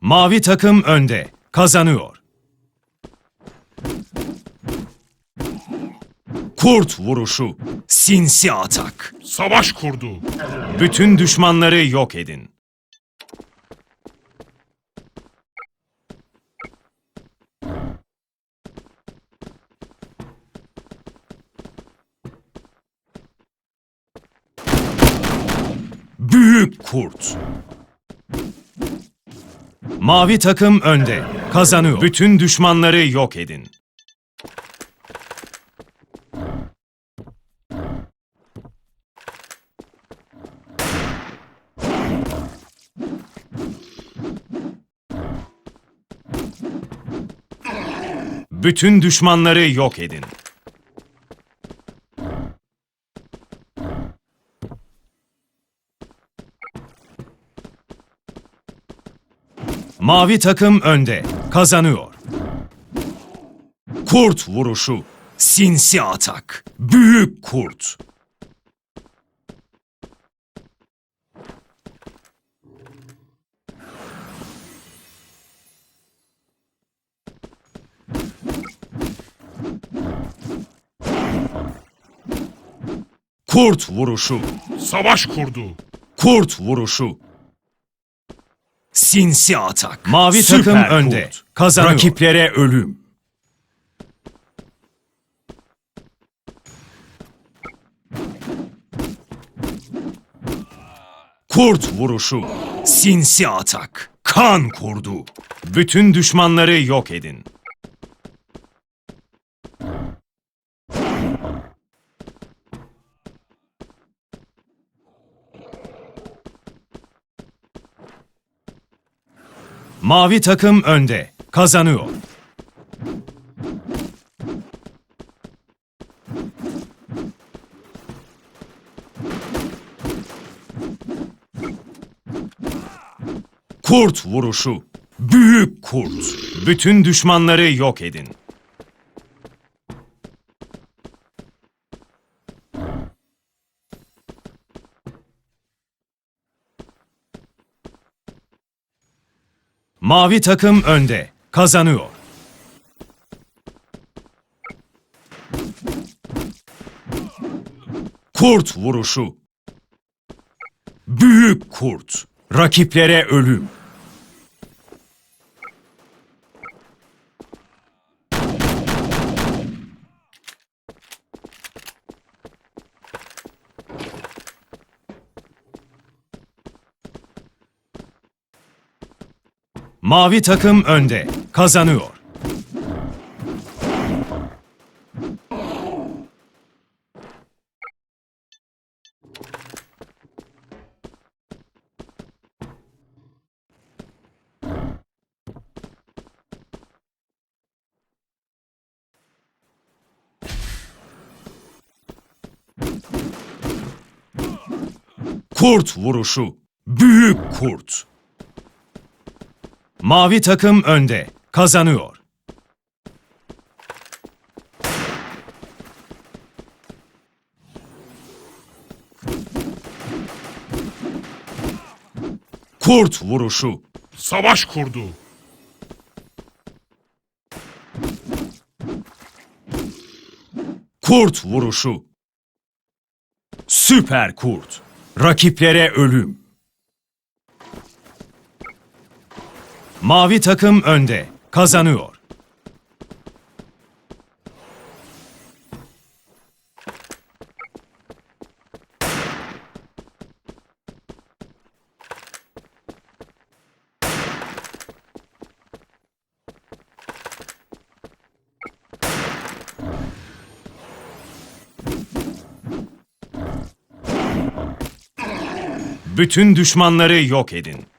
Mavi takım önde. Kazanıyor. Kurt vuruşu. Sinsi atak. Savaş kurdu. Bütün düşmanları yok edin. Büyük kurt. Mavi takım önde. Kazanıyor. Bütün düşmanları yok edin. Bütün düşmanları yok edin. Mavi takım önde. Kazanıyor. Kurt vuruşu. Sinsi atak. Büyük kurt. Kurt vuruşu. Savaş kurdu. Kurt vuruşu. Sinsi atak. Mavi Süper takım kurt. önde. Kazanıyor. Rakiplere ölüm. Kurt vuruşu. Sinsi atak. Kan kurdu. Bütün düşmanları yok edin. Mavi takım önde. Kazanıyor. Kurt vuruşu. Büyük kurt. Bütün düşmanları yok edin. Mavi takım önde. Kazanıyor. Kurt vuruşu. Büyük kurt. Rakiplere ölüm. Mavi takım önde. Kazanıyor. Kurt vuruşu. Büyük kurt. Mavi takım önde. Kazanıyor. Kurt vuruşu. Savaş kurdu. Kurt vuruşu. Süper kurt. Rakiplere ölüm. Mavi takım önde. Kazanıyor. Bütün düşmanları yok edin.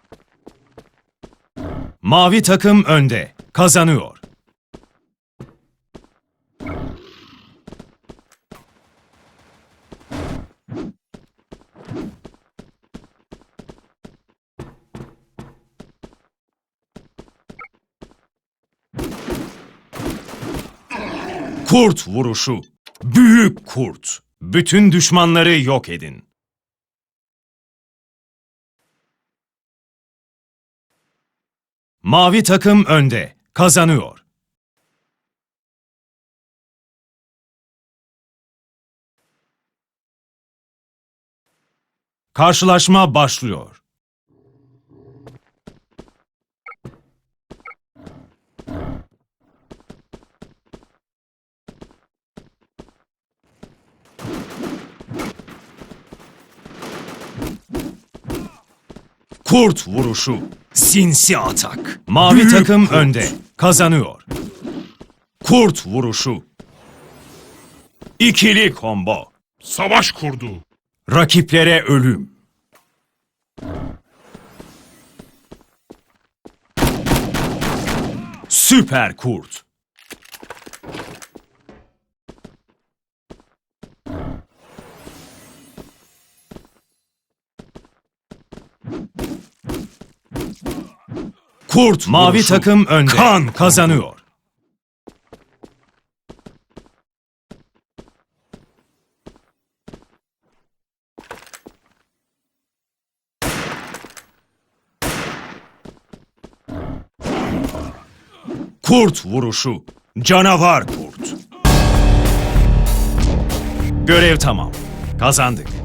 Mavi takım önde. Kazanıyor. Kurt vuruşu. Büyük kurt. Bütün düşmanları yok edin. Mavi takım önde. Kazanıyor. Karşılaşma başlıyor. Kurt vuruşu. Sinsi atak. Mavi Büyük takım kurt. önde. Kazanıyor. Kurt vuruşu. İkili combo. Savaş kurdu. Rakiplere ölüm. Süper kurt. Kurt mavi vuruşu. takım önde. Kan kazanıyor. Kurt vuruşu. Canavar kurt. Görev tamam. Kazandık.